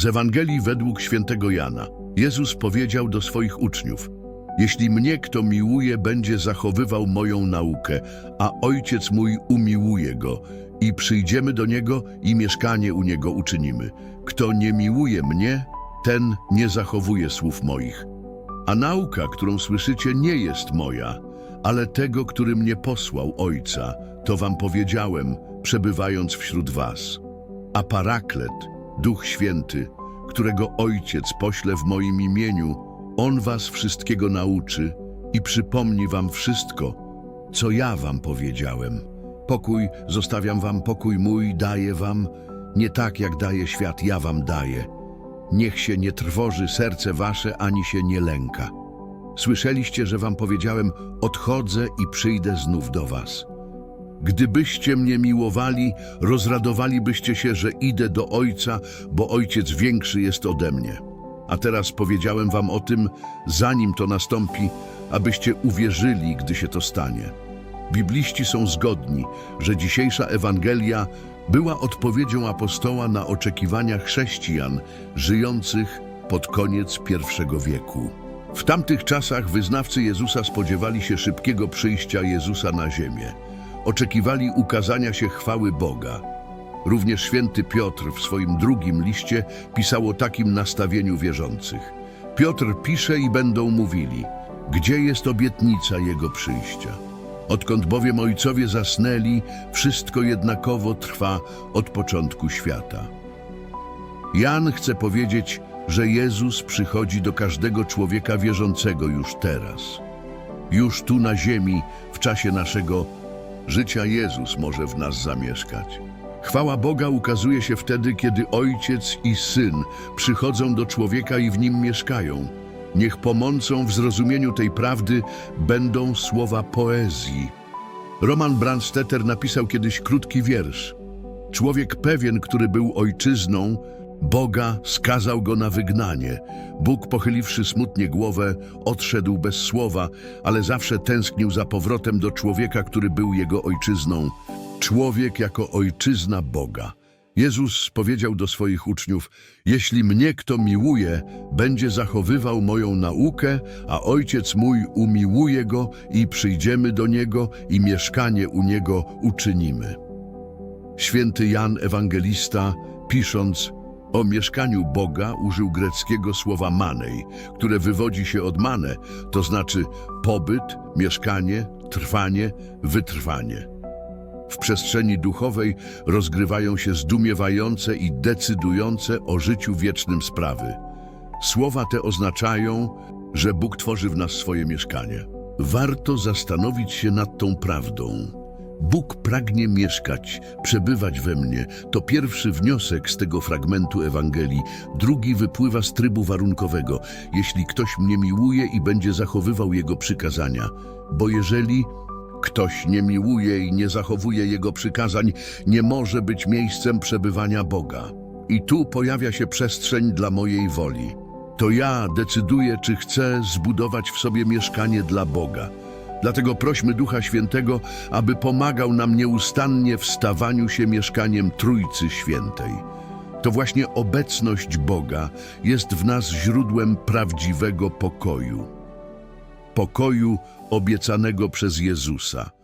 Z Ewangelii według świętego Jana. Jezus powiedział do swoich uczniów: Jeśli mnie kto miłuje, będzie zachowywał moją naukę, a ojciec mój umiłuje go, i przyjdziemy do niego i mieszkanie u niego uczynimy. Kto nie miłuje mnie, ten nie zachowuje słów moich. A nauka, którą słyszycie, nie jest moja, ale tego, który mnie posłał Ojca, to wam powiedziałem, przebywając wśród was. A Paraklet, Duch Święty, którego Ojciec pośle w moim imieniu, On was wszystkiego nauczy i przypomni wam wszystko, co ja wam powiedziałem. Pokój, zostawiam wam pokój mój, daję wam, nie tak jak daje świat, ja wam daję. Niech się nie trwoży serce wasze, ani się nie lęka. Słyszeliście, że wam powiedziałem, odchodzę i przyjdę znów do was. Gdybyście mnie miłowali, rozradowalibyście się, że idę do Ojca, bo Ojciec większy jest ode mnie. A teraz powiedziałem wam o tym, zanim to nastąpi, abyście uwierzyli, gdy się to stanie. Bibliści są zgodni, że dzisiejsza Ewangelia była odpowiedzią apostoła na oczekiwania chrześcijan żyjących pod koniec pierwszego wieku. W tamtych czasach wyznawcy Jezusa spodziewali się szybkiego przyjścia Jezusa na ziemię. Oczekiwali ukazania się chwały Boga. Również święty Piotr w swoim drugim liście pisał o takim nastawieniu wierzących. Piotr pisze i będą mówili, gdzie jest obietnica Jego przyjścia? Odkąd bowiem ojcowie zasnęli, wszystko jednakowo trwa od początku świata. Jan chce powiedzieć, że Jezus przychodzi do każdego człowieka wierzącego już teraz. Już tu na ziemi, w czasie naszego życia Jezus może w nas zamieszkać. Chwała Boga ukazuje się wtedy, kiedy Ojciec i Syn przychodzą do człowieka i w nim mieszkają. Niech pomocą w zrozumieniu tej prawdy będą słowa poezji. Roman Brandstetter napisał kiedyś krótki wiersz. Człowiek pewien, który był ojczyzną, Boga skazał go na wygnanie. Bóg, pochyliwszy smutnie głowę, odszedł bez słowa, ale zawsze tęsknił za powrotem do człowieka, który był jego ojczyzną. Człowiek jako ojczyzna Boga. Jezus powiedział do swoich uczniów: Jeśli mnie kto miłuje, będzie zachowywał moją naukę, a ojciec mój umiłuje go i przyjdziemy do niego i mieszkanie u niego uczynimy. Święty Jan Ewangelista, pisząc o mieszkaniu Boga, użył greckiego słowa manej, które wywodzi się od mane, to znaczy pobyt, mieszkanie, trwanie, wytrwanie. W przestrzeni duchowej rozgrywają się zdumiewające i decydujące o życiu wiecznym sprawy. Słowa te oznaczają, że Bóg tworzy w nas swoje mieszkanie. Warto zastanowić się nad tą prawdą. Bóg pragnie mieszkać, przebywać we mnie. To pierwszy wniosek z tego fragmentu Ewangelii. Drugi wypływa z trybu warunkowego. Jeśli ktoś mnie miłuje i będzie zachowywał Jego przykazania. Bo jeżeli ktoś nie miłuje i nie zachowuje Jego przykazań, nie może być miejscem przebywania Boga. I tu pojawia się przestrzeń dla mojej woli. To ja decyduję, czy chcę zbudować w sobie mieszkanie dla Boga. Dlatego prośmy Ducha Świętego, aby pomagał nam nieustannie w stawaniu się mieszkaniem Trójcy Świętej. To właśnie obecność Boga jest w nas źródłem prawdziwego pokoju. Pokoju obiecanego przez Jezusa.